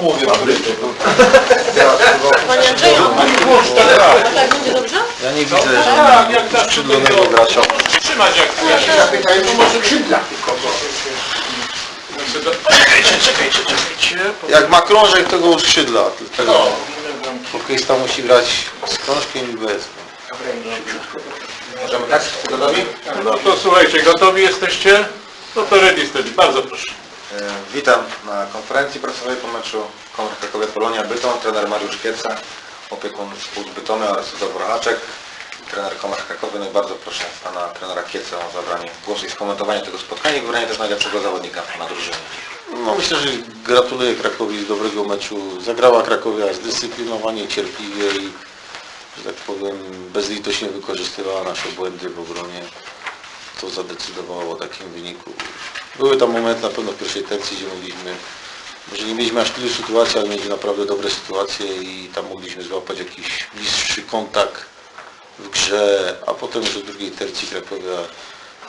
Mówię, Panie Andrzeju, a tak będzie dobrze? Ja nie widzę Tak, jak skrzydlonego gracza. Trzymać jak Zapytałem się może skrzydla tylko, Czekajcie, czekajcie, czekajcie. Jak ma krążek, to go uskrzydla. No. Tylko hokeista musi grać z krążkiem i bez. możemy tak? Gotowi? No to słuchajcie, gotowi jesteście? No to ready steady, bardzo proszę. E, Witam na konferencji prasowej po meczu Komor Krakowie Polonia Bytom, trener Mariusz Kieca, opiekun Spółd Bytomy oraz Cudowor Haczek, trener Komar Krakowy. No i bardzo proszę pana trenera Kieca o zabranie głosu i skomentowanie tego spotkania i wybranie też najlepszego zawodnika na drużynie. No myślę, że gratuluję Krakowi dobrego meczu. Zagrała Krakowia zdyscyplinowanie, cierpliwie i że tak powiem bezlitośnie wykorzystywała nasze błędy w obronie. To zadecydowało o takim wyniku. Były tam momenty na pewno w pierwszej tercji, gdzie mogliśmy, może nie mieliśmy aż tylu sytuacji, ale mieliśmy naprawdę dobre sytuacje i tam mogliśmy złapać jakiś bliższy kontakt w grze, a potem już w drugiej tercji Krakowia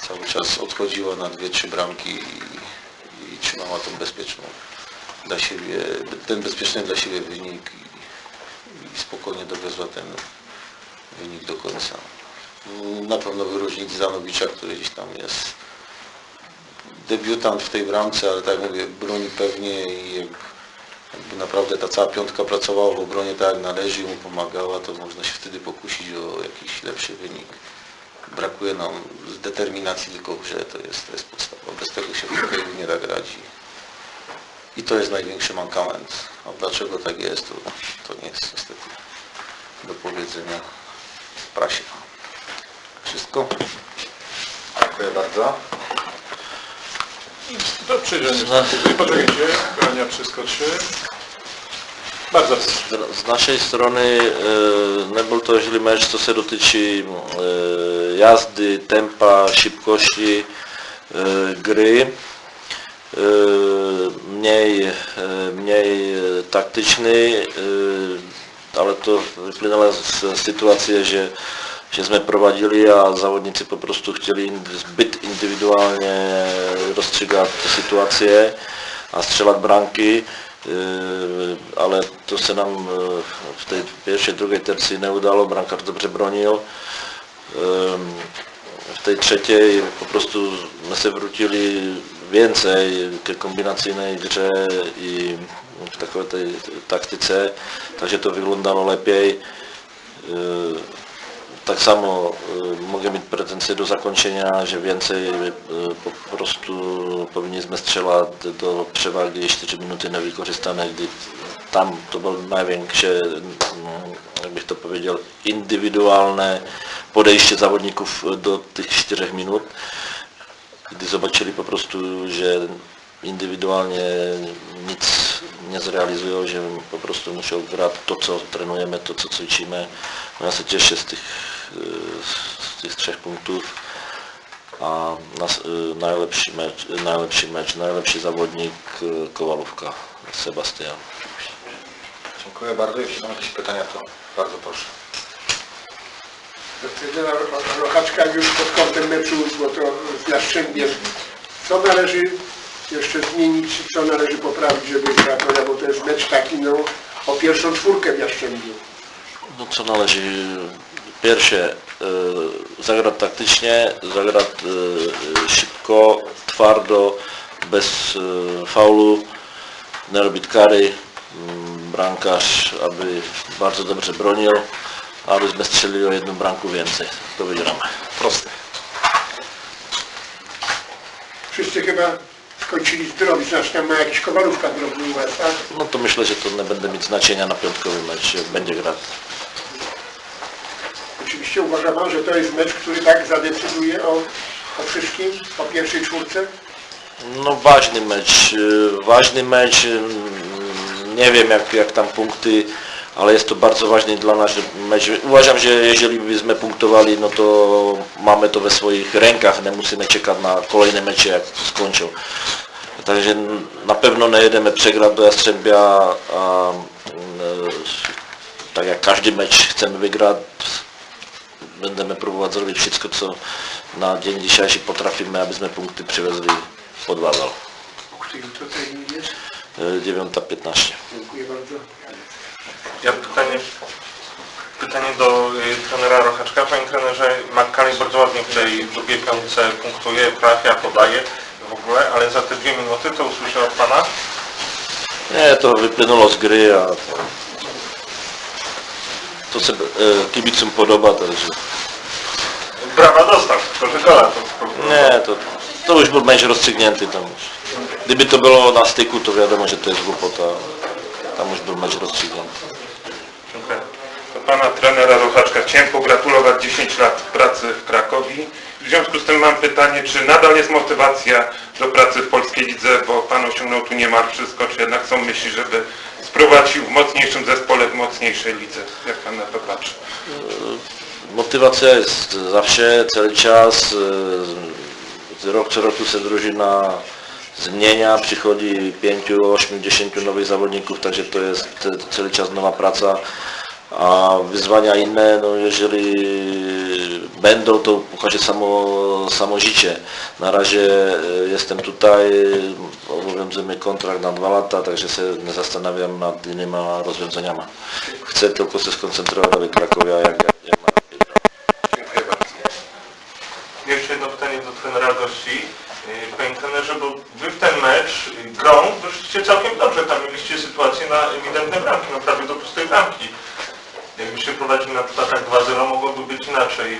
cały czas odchodziła na dwie, trzy bramki i, i trzymała tą bezpieczną dla siebie, ten bezpieczny dla siebie wynik i, i spokojnie dowiozła ten wynik do końca. Na pewno wyróżnić Zanowicza, który gdzieś tam jest debiutant w tej bramce, ale tak mówię, broni pewnie i jak- jakby naprawdę ta cała piątka pracowała w obronie tak jak należy i mu pomagała, to można się wtedy pokusić o jakiś lepszy wynik. Brakuje nam determinacji tylko w grze, to jest, to jest podstawa. Bez tego się w nie da grać i, i to jest największy mankament. A dlaczego tak jest, to, to nie jest niestety do powiedzenia w prasie. Wszystko? Dziękuję bardzo. To przyjrzenie. Poczekajcie, Grania przeskoczy. Bardzo proszę. Z naszej strony e, nebyl to źle mecz, co se dotyczy e, jazdy, tempa, szybkości e, gry. E, mniej, e, mniej taktyczny, e, ale to wypłynęło z sytuacji, że się sme prowadzili, a zawodnicy po prostu chcieli in- zbyt indywidualnie rozstrzygać sytuacje, a strzelać bramki. Yy, ale to se nam yy, w tej pierwszej, drugiej tercji nie udało, bramkarz dobrze bronił. Yy, W tej trzeciej po prostu my się wrócili więcej k kombinacyjnej grze i w takiej tej taktyce, takže to wyglądało lepiej. Tak samo y, mogę mieć pretensje do zakończenia, że więcej y, po prostu powinniśmy strzelać do przewagi 4 minuty niewykorzystane, gdy tam to było największe, mm, jakbych to powiedział, indywidualne podejście zawodników do tych 4 minut, gdy zobaczyli po prostu, że indywidualnie nic nie zrealizują, że po prostu muszą grać to, co trenujemy, to, co ćwiczymy. No ja się cieszę z tych, y, z tych trzech punktów. A nas, y, najlepszy mecz, najlepszy mecz, najlepszy zawodnik y, Kowalówka, Sebastian. Dziękuję bardzo. Jeśli są jakieś pytania, to bardzo proszę. trenera Rochaczka już pod kątem meczu, bo to z Jastrzębiem. Co należy jeszcze zmienić, co należy poprawić, żeby Krakowa, bo to jest mecz taki no, o pierwszą czwórkę w Jastrzębiu. No co należy? Pierwsze, y, zagrać taktycznie, zagrać y, szybko, twardo, bez y, faulu, nie robić kary, mm, bramkarz, aby bardzo dobrze bronił, abyśmy strzelili o jedną bramkę więcej, to wygramy. Proste. Wszyscy chyba skończyli zdrowi, znaczy tam ma jakiś Kowalówka drobny u Was, tak? No to myślę, że to nie będzie mieć znaczenia na piątkowy mecz, będzie grać. Oczywiście uważa Pan, że to jest mecz, który tak zadecyduje o, o wszystkim, o pierwszej czwórce? No ważny mecz, y, ważny mecz, y, nie wiem jak, jak tam punkty, ale jest to bardzo ważny dla nas mecz. Uważam, że jeżeli byśmy punktowali, no to mamy to we swoich rękach, nie musimy czekać na kolejne mecze jak to skończą. Także na pewno nie jedziemy przegrać do Jastrzębia, a, y, tak jak każdy mecz chcemy wygrać, będziemy próbować zrobić wszystko co na dzień dzisiejszy potrafimy, abyśmy punkty przywezli pod Wawel. Który to termin jest? e, 9.15. Dziękuję bardzo. Ja pytanie, pytanie do y, trenera Rochaczka. Panie trenerze, Makkali bardzo ładnie w tej drugiej piątce punktuje, trafia, podaje w ogóle, ale za te dwie minuty to usłyszę od Pana. Nie, to wypłynęło z gry, a to, to się e, kibicom podoba, także Brawa dostał, to że gola. To, nie, to, to już był mecz rozstrzygnięty tam już. Gdyby to było na styku, to wiadomo, że to jest głupota. Tam już był mecz rozstrzygnięty. Dziękuję. Do Pana trenera Rochaczka chciałem pogratulować 10 lat pracy w Krakowi. W związku z tym mam pytanie, czy nadal jest motywacja do pracy w polskiej lidze, bo Pan osiągnął tu niemal wszystko, czy jednak są myśli, żeby sprowadził w mocniejszym zespole, w mocniejszej lidze? Jak Pan na to patrzy? Motywacja jest zawsze, cały czas. e, Rok co roku się drużyna zmienia, przychodzi 5, 8, 10 nowych zawodników, także to jest cały czas nowa praca. A wyzwania inne, no jeżeli będą, to pokaże samo, samo życie. Na razie e, jestem tutaj, obowiązuje kontrakt na dwa lata, także się nie zastanawiam nad innymi rozwiązaniami. Chcę tylko się skoncentrować na Krakowie, jak, jak, jak na Dziękuję bardzo. Jeszcze jedno pytanie do trenera gości. Yy, Panie trenerze, bo Wy w ten mecz yy, grą wyszliście całkiem dobrze. Tam mieliście sytuację na ewidentne bramki, no prawie do pustej bramki. Jakbyście prowadzili na przykład tak 2-0, mogłoby być inaczej.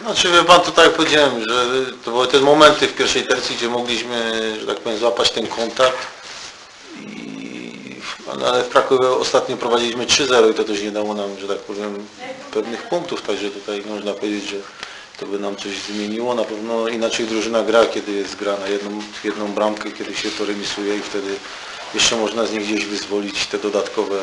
Znaczy wie pan, to tak jak powiedziałem, że to były te momenty w pierwszej tercji, gdzie mogliśmy, że tak powiem, złapać ten kontakt. I, ale w Krakowie ostatnio prowadziliśmy 3-0 i to też nie dało nam, że tak powiem, pewnych punktów, także tutaj można powiedzieć, że to by nam coś zmieniło. Na pewno inaczej drużyna gra, kiedy jest gra na jedną, jedną bramkę, kiedy się to remisuje i wtedy jeszcze można z niej gdzieś wyzwolić te dodatkowe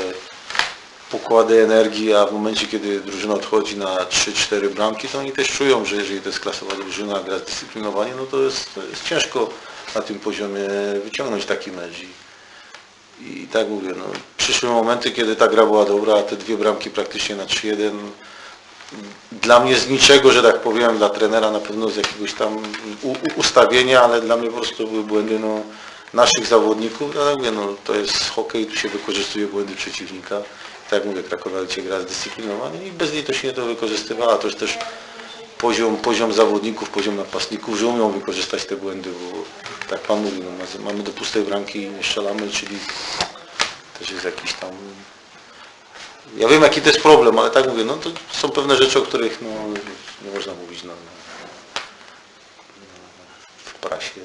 pokłady energii, a w momencie, kiedy drużyna odchodzi na 3-4 bramki, to oni też czują, że jeżeli to jest klasowa drużyna, gra zdyscyplinowanie, no to jest, to jest ciężko na tym poziomie wyciągnąć taki mecz. I, i tak mówię, no, przyszły momenty, kiedy ta gra była dobra, a te dwie bramki praktycznie na 3-1, dla mnie z niczego, że tak powiem, dla trenera na pewno z jakiegoś tam ustawienia, ale dla mnie po prostu były błędy no, naszych zawodników. Ja tak mówię, no, to jest hokej, tu się wykorzystuje błędy przeciwnika. Tak jak mówię, Krakowiacie gra zdyscyplinowanie i bezlitośnie to wykorzystywała. To też poziom, poziom zawodników, poziom napastników, że umią wykorzystać te błędy, bo tak Pan mówi, no, ma- mamy do pustej bramki nie strzelamy, czyli też jest jakiś tam... Ja wiem jaki to jest problem, ale tak mówię, no to są pewne rzeczy, o których no, nie można mówić na, na, w prasie.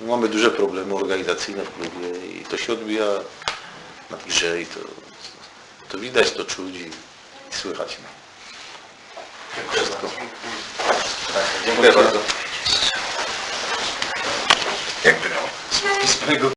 I mamy duże problemy organizacyjne w klubie i to się odbija na grze i to, to widać, to czuć i, i słychać. No. Wszystko. Dziękuję bardzo. Jakby miał.